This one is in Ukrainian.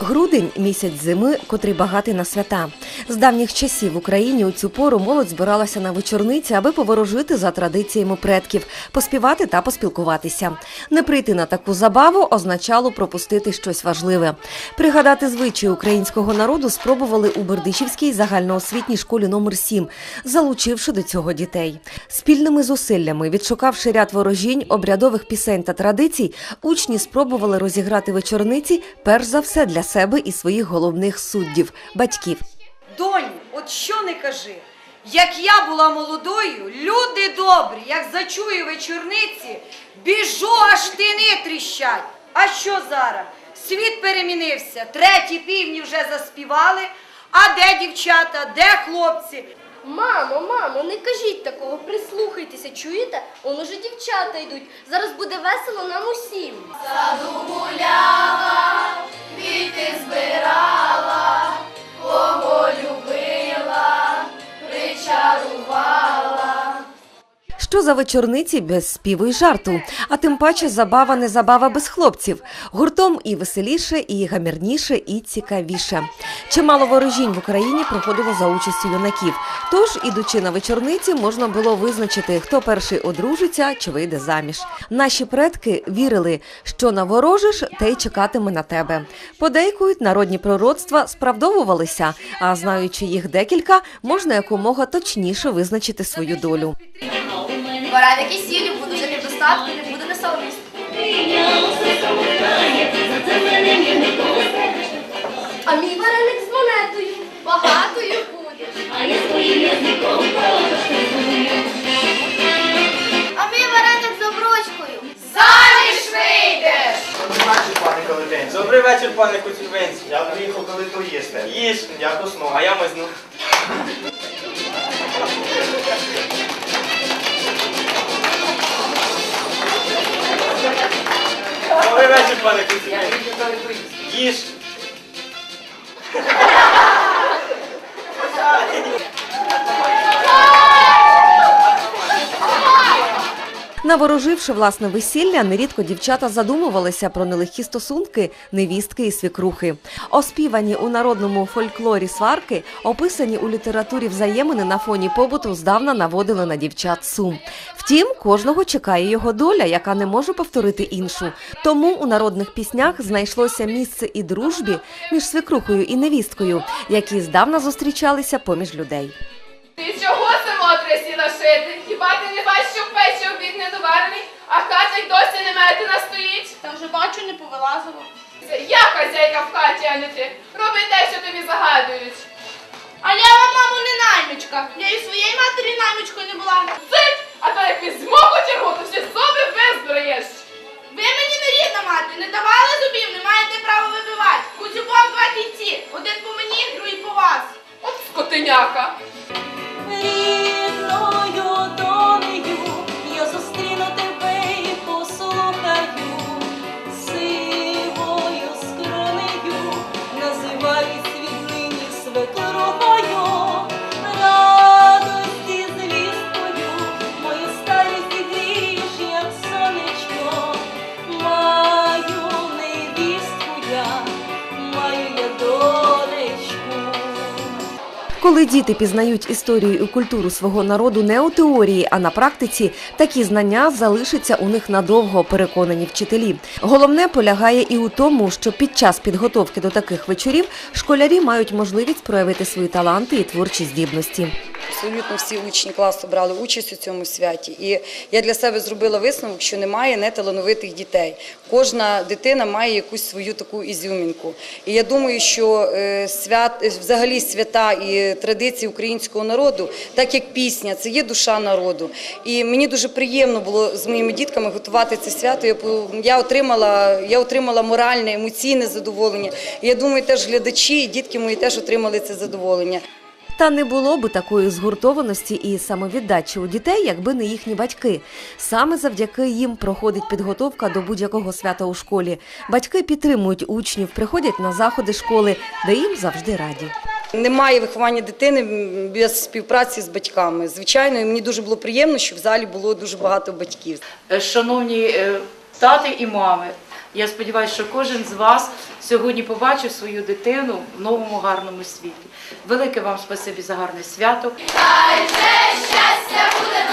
Грудень місяць зими, котрий багатий на свята. З давніх часів в Україні у цю пору молодь збиралася на вечорниці, аби поворожити за традиціями предків, поспівати та поспілкуватися. Не прийти на таку забаву означало пропустити щось важливе. Пригадати звичаї українського народу спробували у Бердичівській загальноосвітній школі номер 7 залучивши до цього дітей. Спільними зусиллями, відшукавши ряд ворожінь, обрядових пісень та традицій, учні спробували розіграти вечорниці перш за все для себе і своїх головних суддів батьків. Доню, от що не кажи. Як я була молодою, люди добрі, як зачую вечорниці, біжу, аж тини тріщать. А що зараз? Світ перемінився, треті півні вже заспівали. А де дівчата, де хлопці? Мамо, мамо, не кажіть такого, прислухайтеся, чуєте? Он уже дівчата йдуть. Зараз буде весело нам усім. Що за вечорниці без співу й жарту, а тим паче забава не забава без хлопців. Гуртом і веселіше, і гамірніше, і цікавіше. Чимало ворожінь в Україні проходило за участю юнаків. Тож, ідучи на вечорниці, можна було визначити, хто перший одружиться чи вийде заміж. Наші предки вірили, що наворожиш, те й чекатиме на тебе. Подейкують народні пророцтва справдовувалися, а знаючи їх декілька, можна якомога точніше визначити свою долю. Вареники сілі, буду жити в достатку, не буду не соромність. А мій вареник з монетою, багатою будеш. А мій вареник з обручкою. Заміж вийдеш! Добрий вечір, пане Калетинці. Добрий вечір, пане Коцюбинці. Я приїхав, коли то їсти. Їж, Я до сну. а я мазну. Пане Коцюбинці. Їж. Навороживши власне весілля, нерідко дівчата задумувалися про нелегкі стосунки невістки і свекрухи. Оспівані у народному фольклорі сварки, описані у літературі взаємини на фоні побуту, здавна наводили на дівчат сум. Втім, кожного чекає його доля, яка не може повторити іншу. Тому у народних піснях знайшлося місце і дружбі між свекрухою і невісткою, які здавна зустрічалися поміж людей. Ти чого само трясіла шити? Хіба ти не бачиш, що в печі обід не доварений, а хата й досі не метена стоїть? Та вже бачу, не повилазило. Це я хазяйка в хаті, а не ти. Роби те, що тобі загадують. А я вам, мамо, не наймичка. Я і своєї матері наймичкою не була. Цить! А то як візьму кочергу, то всі зуби виздроєш. Ви мені не рідна мати, не давали зубів, не маєте права вибивати. Куцюбом два кінці, один по мені, другий по вас. От скотиняка. Коли діти пізнають історію і культуру свого народу не у теорії, а на практиці, такі знання залишаться у них надовго, переконані вчителі. Головне полягає і у тому, що під час підготовки до таких вечорів школярі мають можливість проявити свої таланти і творчі здібності. Абсолютно всі учні класу брали участь у цьому святі. І я для себе зробила висновок, що немає неталановитих дітей. Кожна дитина має якусь свою таку ізюмінку. І я думаю, що е, свят, е, взагалі свята і традиції українського народу, так як пісня, це є душа народу. І мені дуже приємно було з моїми дітками готувати це свято. Я, отримала, я отримала моральне, емоційне задоволення. І я думаю, теж глядачі і дітки мої теж отримали це задоволення. Та не було би такої згуртованості і самовіддачі у дітей, якби не їхні батьки. Саме завдяки їм проходить підготовка до будь-якого свята у школі. Батьки підтримують учнів, приходять на заходи школи, де їм завжди раді. Немає виховання дитини без співпраці з батьками. Звичайно, і мені дуже було приємно, що в залі було дуже багато батьків. Е, Шановні е, тати і мами, Я сподіваюся, що кожен з вас сьогодні побачив свою дитину в новому гарному світі. Велике вам спасибі за гарне свято. Хай щастя буде